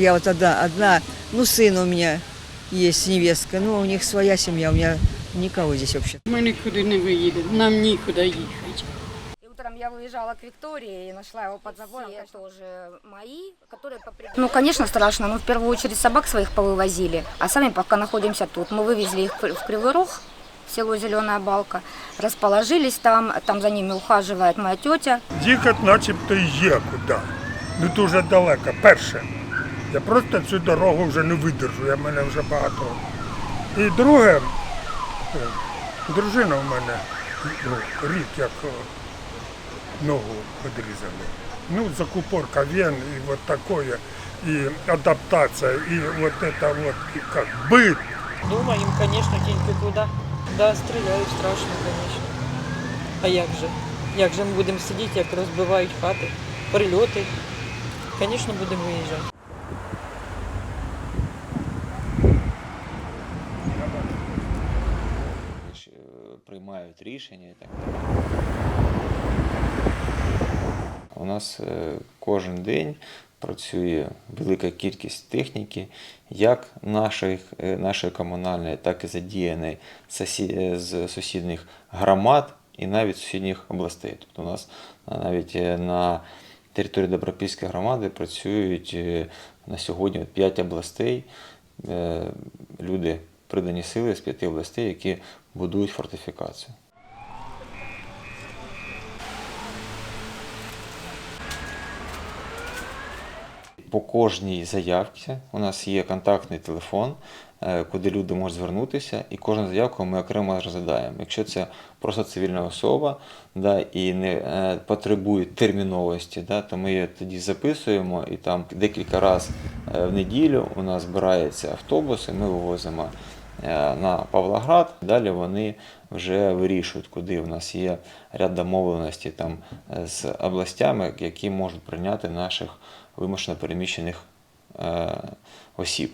Я вот одна, одна, ну сын у меня есть невестка, но у них своя семья, у меня никого здесь вообще. Ми нікуди не виїдемо, нам нікуди їхати. И утром я выезжала к Виктории и нашла его под забором. Все тоже мои, которые по пред- Ну, конечно, страшно. Но в первую очередь собак своих повывозили. А сами пока находимся тут. Мы вывезли их в Кривой Рог, в село Зеленая Балка. Расположились там. Там за ними ухаживает моя тетя. Їхати начебто є куди. Ну дуже далеко. Перше. Я просто цю дорогу вже не видержу, я в мене вже багато. І друге, дружина в мене ну, рік як ногу відрізали. Ну, закупорка вен і от такое, і адаптація, і от це от, як, бит. Думаємо, звісно, тільки туди. Да, стріляють страшно, звісно. А як же? Як же ми будемо сидіти, як розбивають хати, прильоти? Звісно, будемо виїжджати. Приймають рішення і так далі. У нас е, кожен день працює велика кількість техніки, як наших, е, нашої комунальної, так і задіяної е, з сусідніх громад і навіть сусідніх областей. Тобто у нас навіть на території Добропільської громади працюють на сьогодні 5 областей. Люди придані сили з п'яти областей, які будують фортифікацію. По кожній заявці у нас є контактний телефон, е, куди люди можуть звернутися, і кожну заявку ми окремо розглядаємо. Якщо це просто цивільна особа да, і не е, потребує терміновості, да, то ми її тоді записуємо і там декілька разів е, в неділю у нас збирається автобус, і ми вивозимо на Павлоград. Далі вони вже вирішують, куди в нас є ряд домовленостей там е, з областями, які можуть прийняти наших вимушено переміщених е, осіб.